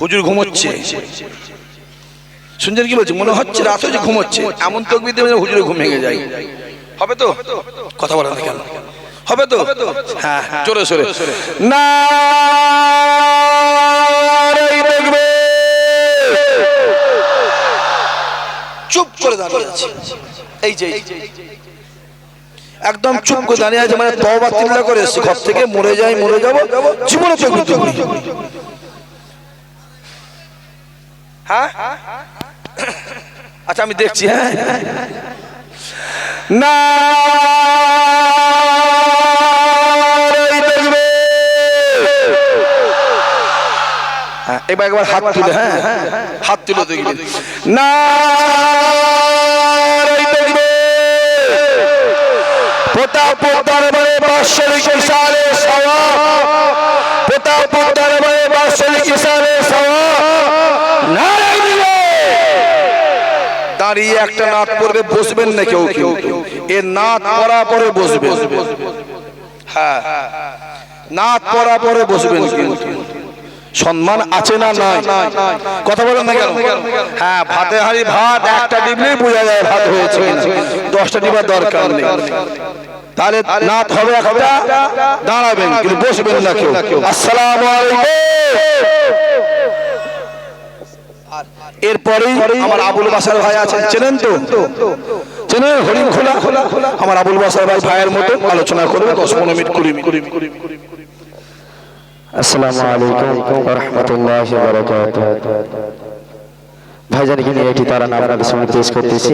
হুজুর ঘুমোচ্ছে। শুনছেন কি বলছি মনে হচ্ছে রাত হয়েছে ঘুমোচ্ছে। এমন তকবির দেবে হুজুরে ঘুম ভেঙে যায়। হবে তো? কথা বলা কেন? হবে তো? হ্যাঁ জোরে সোরে না চুপ করে দাঁড়িয়ে আছে। এই যে একদম চুপ করে দাঁড়িয়ে আছে মানে তবা চিল্লা করে এসছে। ঘর থেকে মরে যাই, মরে যাব। জীবনে চোখ হ্যাঁ? আচ্ছা আমি দেখছি হ্যাঁ। না। হ্যাঁ, এবার একবার হাত তুলে হ্যাঁ হাত তুলে দেখবে না। পোতা পোতার বয়ে বাৎসরিক দাঁড়িয়ে একটা নাত পড়বে, বসবেন না কেউ কেউ এ নাত পড়া পরে বসবে হ্যাঁ। নাত পড়া পরে বসবেন সম্মান আছে না নাই? কথা বলেন না কেন? হ্যাঁ ভাতে হাড়ি ভাত, একটা ডিবলেই বোঝা যায় ভাত হয়েছে। দশটা ডিবার দরকার নেই। তাহলে নাত হবে একটা, দাঁড়াবেন কিন্তু, বসবেন না কেউ। আসসালামু আলাইকুম। এরপরে আমার আবুল বাসার ভাই আছেন, চেনেন তো? চেনেন? হরিণ খোলা? আমার আবুল বাসার ভাই ভাইয়ের মতো আলোচনা করবে, দশ পনেরো মিনিট কুড়ি আসসালামু আলাইকুম রহমতুল্লাহ ভাইজান এখানে এটি তারা সামনে পেশ করতেছি।